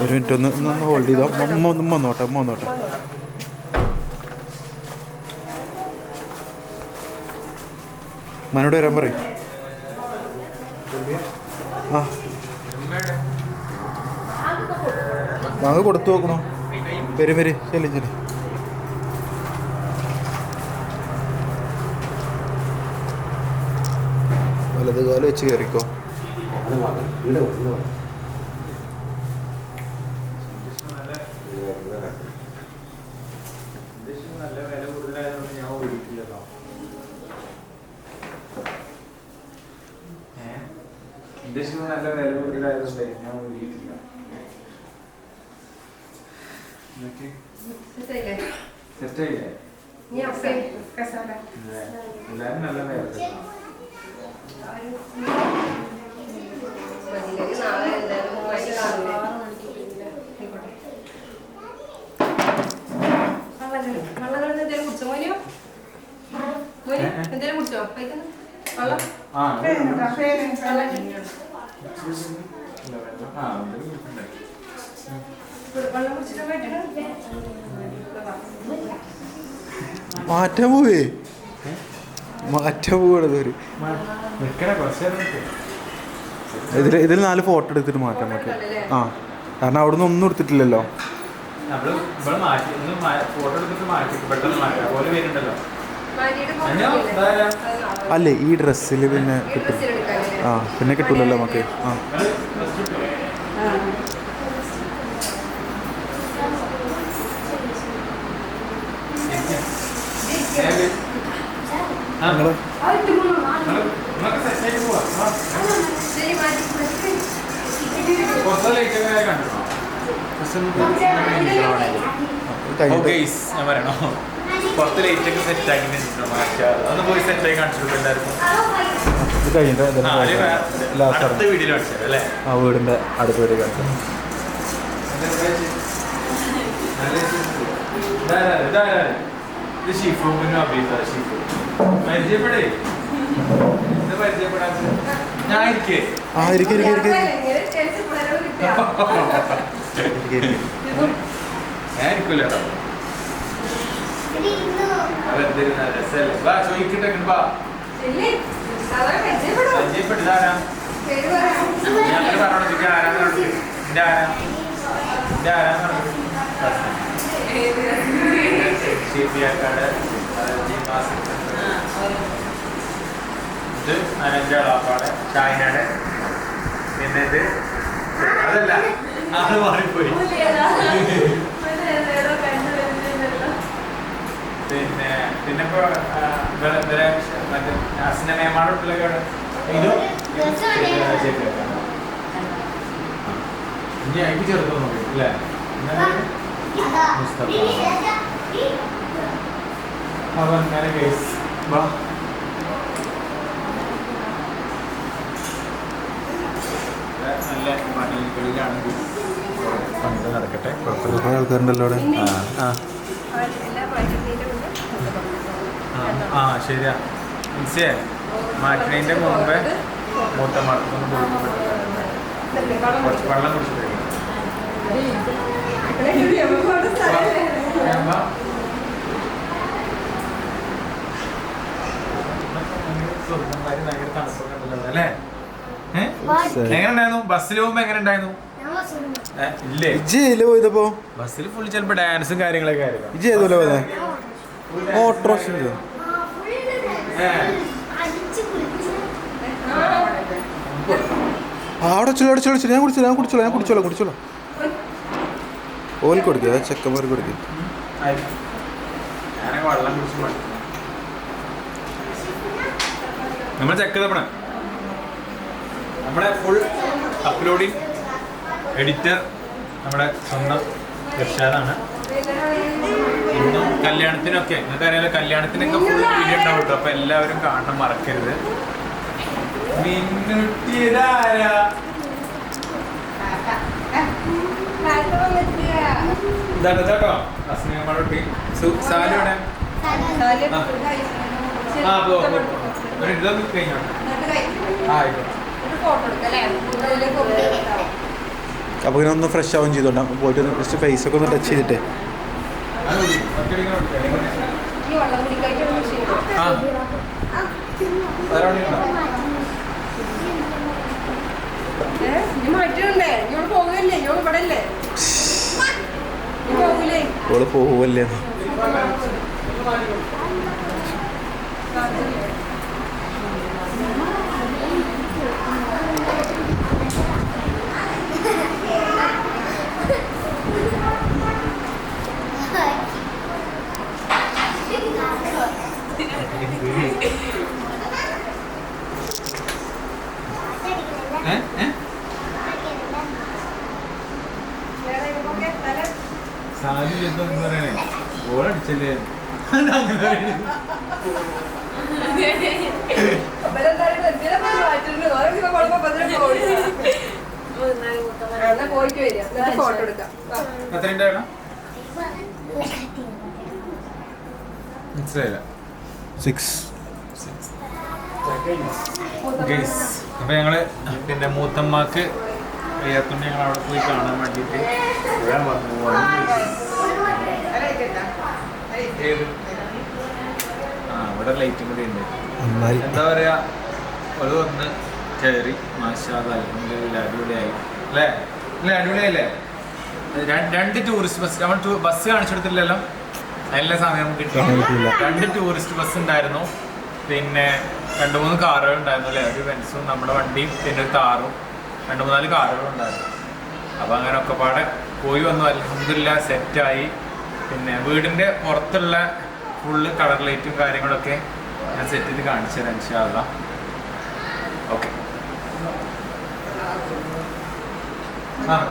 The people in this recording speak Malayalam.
ഒരു മിനിറ്റ് ഒന്ന് ഒന്ന് ഹോൾഡ് ചെയ്തോ. അമ്മ ഒന്ന് വന്നോട്ടെ അമ്മ വന്നോട്ടെ മനോട് വരാൻ പറയും. ആ. വാങ്ങ കൊടുത്തു നോക്കണോ? വരും വരും ചെല്ലി ചെല്ലി. വലത് കാലം വെച്ച് കയറിക്കോ. നല്ല ഞാൻ ഉദ്ദേശിക്കുന്നത് നല്ല വില കൂടുതലായതുകൊണ്ട് ഞാൻ ഓടിയിട്ടില്ല സെറ്റ് ആയില്ലേ എല്ലാരും നല്ല എന്തേലും കുടിച്ചോ വെള്ളം ആ വെള്ളം ആ എന്തെങ്കിലും കുടിക്കണ്ടേ? മാറ്റാൻ പോവേ മാറ്റാൻ പോവാണ് ഒരു നിക്കണേ കുറച്ച് നേരം നിക്ക്. ഇതിൽ ഇതിൽ നാല് ഫോട്ടോ എടുത്തിട്ട് മാറ്റാൻ പറ്റും ആ കാരണം അവിടെ നിന്ന് ഒന്നും എടുത്തിട്ടില്ലല്ലോ? അല്ലേ ഈ ഡ്രസ്സിൽ പിന്നെ കിട്ടും. ആ പിന്നെ കിട്ടൂലല്ലോ നമുക്ക്. ആ നിങ്ങൾ dress ഇട്ടോ? ഏത്? ആ, നിങ്ങൾ നിങ്ങൾ നിങ്ങളൊക്കെ set ആയിട്ട് പോവാ. ആ. ശരി, മാറ്റി, മാറ്റി. പുറത്തെ light ഒക്കെ കണ്ടിട്ടുണ്ടോ? ഓ, കഴിഞ്ഞിട്ട് guys, ഞാൻ പറയണോ? പുറത്ത് ലൈറ്റ് ഒക്കെ സെറ്റ് ആക്കി അതൊന്ന് പോയി സെറ്റ് ആയി കാണിച്ചു എല്ലാവർക്കും. അടുത്ത വീഡിയോ കാണിച്ചു തരാം, അല്ലേ? ആ വീടിന്റെ അടുത്ത് വരെ കാണിച്ചു ഇതാരാ? ഇതാരാ? ഇത് ഷിഫു മുന്നു അബീത്ത ഷിഫു പരിചയപ്പെടേ? ഇത് പരിചയപ്പെടാത്ത? ഞാൻ ഇരിക്കേ. ആ ഇരിക്കും ഇരിക്കും ഇരിക്കും. ഞാൻ ഇരിക്കൂല. ചോദിക്കട്ടെ ഇങ്ങട് വാ. ചെല്ലി, സാധാരണ പരിചയപ്പെടോ? പരിചയപ്പെട്ട് ഇതാരാ? ഞാൻ അങ്ങനെ പറഞ്ഞോണ്ട് ആരാന്ന് പറഞ്ഞു? എന്റെ ആരാ? ഷീപ്പിയാക്കാട് ഇത് അനഞ്ചാളാപ്പാട് ഷാഹിനാട് പിന്നെ ഇത് അതല്ല അത് മാറിപ്പോയി. പിന്നെ പിന്നെ ഇപ്പൊ ഇവരെ മറ്റേ അസിനമയമാടുള്ളൊക്കെ ഇതും ശരിയാക്കാം ഇനി എനിക്ക് ചെറുപ്പം നോക്കി അല്ലേ? മുസ്തഫ. അങ്ങനെ കേസ് വാ നല്ല പണികളിലാണ് പണികൾ നടക്കട്ടെ കുഴപ്പമില്ല ആൾക്കാരുണ്ടല്ലോ അവിടെ ആ ആ അവൻ ശരിയാ മനസ്സിലായി മാറ്റുന്നതിന്റെ മുമ്പേ മൂത്ത മറക്കൊന്ന് കുറച്ച് വെള്ളം കുടിച്ചിട്ട് ഏ? ബസ്സിൽ പോകുമ്പോ ഇല്ലേ? പോയതപ്പോ? ബസ്സിൽ ഫുൾ ചിലപ്പോ ഡാൻസും കാര്യങ്ങളൊക്കെ ആയിരുന്നു. ഇജ്ജ് പോയതേ? അവിടെ ഞാൻ കുടിച്ചോളാം ഞാൻ കുടിച്ചോളാം ഞാൻ കുടിച്ചോളാം കുടിച്ചോളാം. ഓൽ കൊടുക്കുക ചെക്കന്മാർ കൊടുക്കുക വെള്ളം കുടിച്ച് നമ്മൾ ചെക്ക് തപ്പണ നമ്മുടെ ഫുൾ അപ്ലോഡിങ് എഡിറ്റർ നമ്മുടെ സ്വന്തം ഇർഷാദാണ് ഇന്നും കല്യാണത്തിനൊക്കെ നിങ്ങൾക്ക് അറിയാലോ കല്യാണത്തിനൊക്കെ ഫുൾ വീഡിയോ ഉണ്ടാവും കേട്ടോ അപ്പൊ എല്ലാവരും കാണണം മറക്കരുത്. മിന്നുട്ടിയതാരാ? ഇതാട്ടോ അസ്നേഹമാടൊട്ടി സാലിയുടെ സാലിയ ആ. പോ ഒരു കഴിഞ്ഞോട്ടെ ആയിക്കോട്ടെ അപ്പോൾ ഇങ്ങനെ ഒന്ന് ഫ്രഷ് ആവുകയും ചെയ്തോണ്ടാ പോയിട്ട് ഒന്ന് ജസ്റ്റ് ഫേസ് ഒക്കെ ഒന്ന് ടച്ച് ചെയ്തിട്ട്. പോവല്ലേ? മതി. പോയി. എന്നാ പോയിട്ട് വരിക എന്നിട്ട് ഫോട്ടോ എടുക്കാം? മനസ്സിലായില്ല. സിക്സ്. ഗൈസ് അപ്പോൾ ഞങ്ങൾ പിന്നെ മൂത്തമ്മക്ക് വയ്യാത്തോണ്ട് ഞങ്ങൾ അവിടെ പോയി കാണാൻ വേണ്ടിട്ട് ഏത്? ആ ഇവിടെ ലൈറ്റും കൂടി ഉണ്ട്. എന്താ പറയാ ഒരു ഒന്ന് കയറി മാഷാദ് അലഹമില്ല അടിപൊളിയായി. അല്ലേ? അല്ലേ അടിപൊളിയായില്ലേ? രണ്ട് ടൂറിസ്റ്റ് ബസ് നമ്മൾ ബസ് കാണിച്ചെടുത്തില്ലല്ലോ? അതിനുള്ള സമയം കിട്ടി. രണ്ട് ടൂറിസ്റ്റ് ബസ് ഉണ്ടായിരുന്നു. പിന്നെ രണ്ട് മൂന്ന് കാറുകൾ ഉണ്ടായിരുന്നു അല്ലേ? ഒരു ബെൻസും നമ്മുടെ വണ്ടിയും പിന്നെ ഒരു താറും രണ്ട് മൂന്നാൽ കാറുകളും ഉണ്ടായിരുന്നു. അപ്പോൾ അങ്ങനെ ഒക്കെ പാടെ പോയി വന്നു. അലഹമില്ല സെറ്റായി പിന്നെ വീടിന്റെ പുറത്തുള്ള ഫുള്ള് കളർ ലൈറ്റും കാര്യങ്ങളൊക്കെ ഞാൻ സെറ്റ് ചെയ്ത് കാണിച്ചു തരാം ഇൻഷാല്ല ഓക്കെ